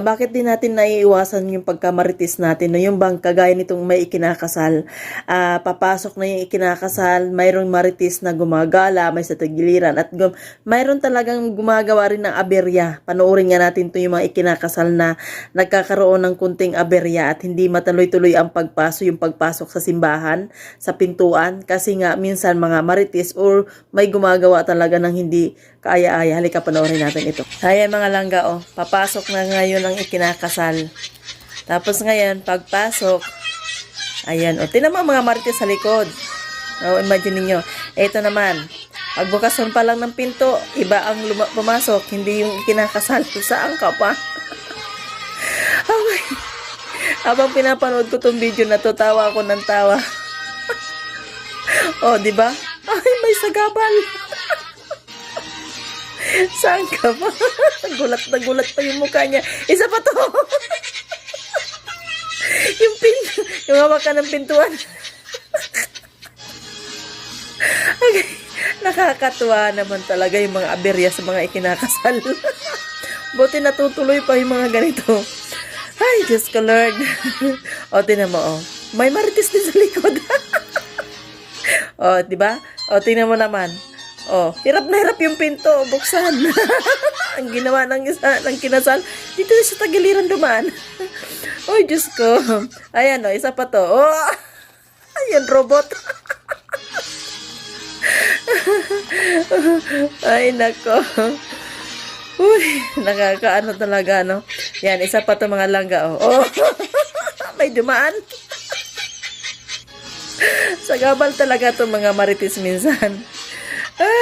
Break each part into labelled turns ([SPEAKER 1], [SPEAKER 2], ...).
[SPEAKER 1] Bakit din natin naiiwasan yung pagkamaritis natin? No? Yung bang kagaya nitong may ikinakasal, ah, papasok na yung ikinakasal, mayroong maritis na gumagala, may sa tagiliran, at gum- mayroon talagang gumagawa rin ng aberya. Panoorin nga natin to yung mga ikinakasal na nagkakaroon ng kunting aberya at hindi matuloy-tuloy ang pagpasok, yung pagpasok sa simbahan, sa pintuan, kasi nga minsan mga maritis or may gumagawa talaga ng hindi kaaya-aya. Halika panoorin natin ito. Kaya mga langga, oh, papasok na ngayon ang ikinakasal. Tapos ngayon, pagpasok, ayan, o, tinan mo ang mga marites sa likod. O, imagine niyo Ito naman, pagbukasan pa lang ng pinto, iba ang pumasok, hindi yung ikinakasal. Saan ka pa? okay. Habang pinapanood ko tong video na to, tawa ako ng tawa. oh, di ba? Ay, may sagabal. Saan ka ba? gulat na gulat pa yung mukha niya. Isa pa to. yung pin, yung hawak ka ng pintuan. okay. Nakakatuwa naman talaga yung mga aberya sa mga ikinakasal. Buti natutuloy pa yung mga ganito. Ay, Diyos ko Lord. o, tinan mo, o. May marites din sa likod. o, di ba? O, tingnan mo naman. Oh, hirap na hirap yung pinto, buksan. ang ginawa ng isa, ng kinasal, dito na sa tagiliran dumaan. Oy, Diyos ko. Ayan, oh, isa pa to. Oh, ayan, robot. Ay, nako. Uy, nakakaano talaga, no? Yan, isa pa to mga langga, oh. oh. May dumaan. Sagabal talaga to mga maritis minsan.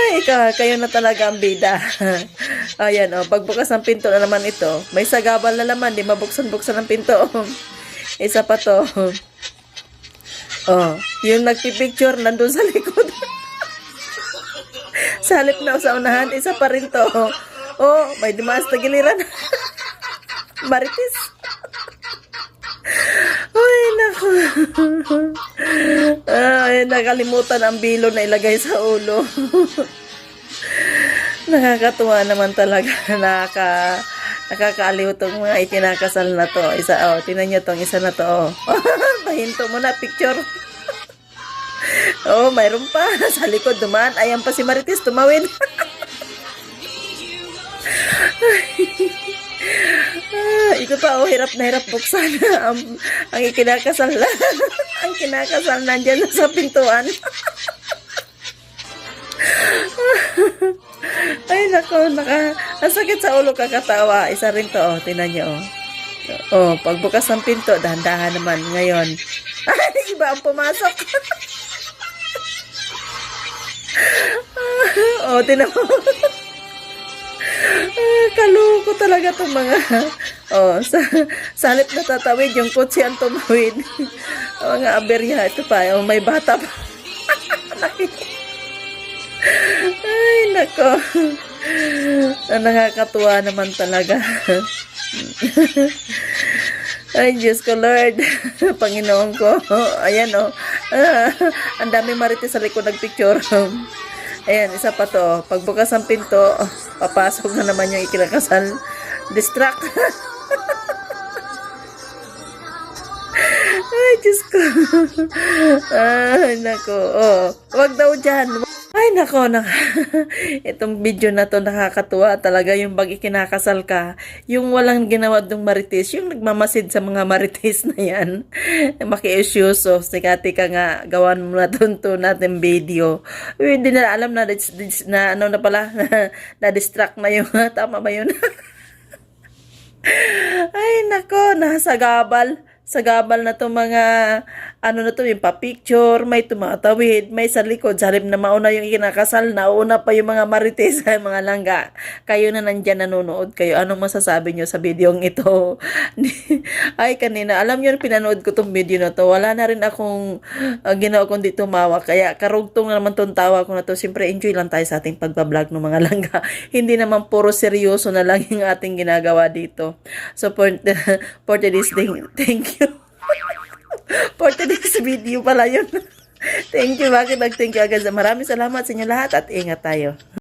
[SPEAKER 1] Ay, ikaw, kayo na talaga ang bida. Ayan, oh, pagbukas ng pinto na naman ito, may sagabal na naman, di mabuksan-buksan ang pinto. Isa pa to. Oh, yung nagpipicture nandun sa likod. sa halip na sa unahan, isa pa rin to. Oh, may dumaas na giliran. Maritis. Ay, naku. Ay, nakalimutan ang bilo na ilagay sa ulo. Nakakatuwa naman talaga. Nakaka, nakakaaliw tong mga ikinakasal na to. Isa, oh, tinan nyo tong isa na to, oh. Pahinto mo na, picture. oh, mayroon pa. Sa likod dumaan. Ayan pa si Marites, tumawid. Ah, ito pa, oh, hirap na hirap buksan. ang, ang ikinakasal na. ang kinakasal nandyan na sa pintuan. Ay, nako, naka, ang sakit sa ulo kakatawa. Isa rin to, oh, tinan niyo, oh. Oh, pagbukas ng pinto, dahan-dahan naman ngayon. Ay, iba ang pumasok. oh, tinan mo. Ah, Kaluko talaga itong mga oh, sa, sa halip na tatawid yung kotse ang tumawid. Mga aberya ito pa oh, may bata pa. Ay nako. Ah, nakakatuwa naman talaga. Ay Diyos ko Lord. Panginoon ko. Ayan oh. Ah, ang dami marites sa likod nagpicture Ayan, isa pa to. Pagbukas ng pinto, papasok na naman yung ikinakasal. Distract. Ay, Diyos ko. Ay, nako. Oh, wag daw dyan. Nako. nako. Itong video na to nakakatuwa talaga yung pag ikinakasal ka. Yung walang ginawa dong marites. Yung nagmamasid sa mga marites na yan. Maki-issues. So, sikati ka nga. Gawan mo na to natin video. Uy, Hindi na alam na, na ano na pala. na-distract na yung tama ba yun? Ay, nako, nasa gabal. Sa gabal na to mga, ano na to, yung pa-picture, may tumatawid, may sa likod, sa na mauna yung ikinakasal, nauna pa yung mga marites, mga langga. Kayo na nandyan nanonood kayo, anong masasabi nyo sa videong ito? Ay, kanina, alam nyo, pinanood ko tong video na to, wala na rin akong uh, ginawa kundi tumawa, kaya karugtong naman tong tawa ko na to, siyempre enjoy lang tayo sa ating pagbablog ng mga langga. Hindi naman puro seryoso na lang yung ating ginagawa dito. So, for, for today's day, thank you. For today's video pala yun. thank you, bakit nag-thank you agad. Maraming salamat sa inyo lahat at ingat tayo.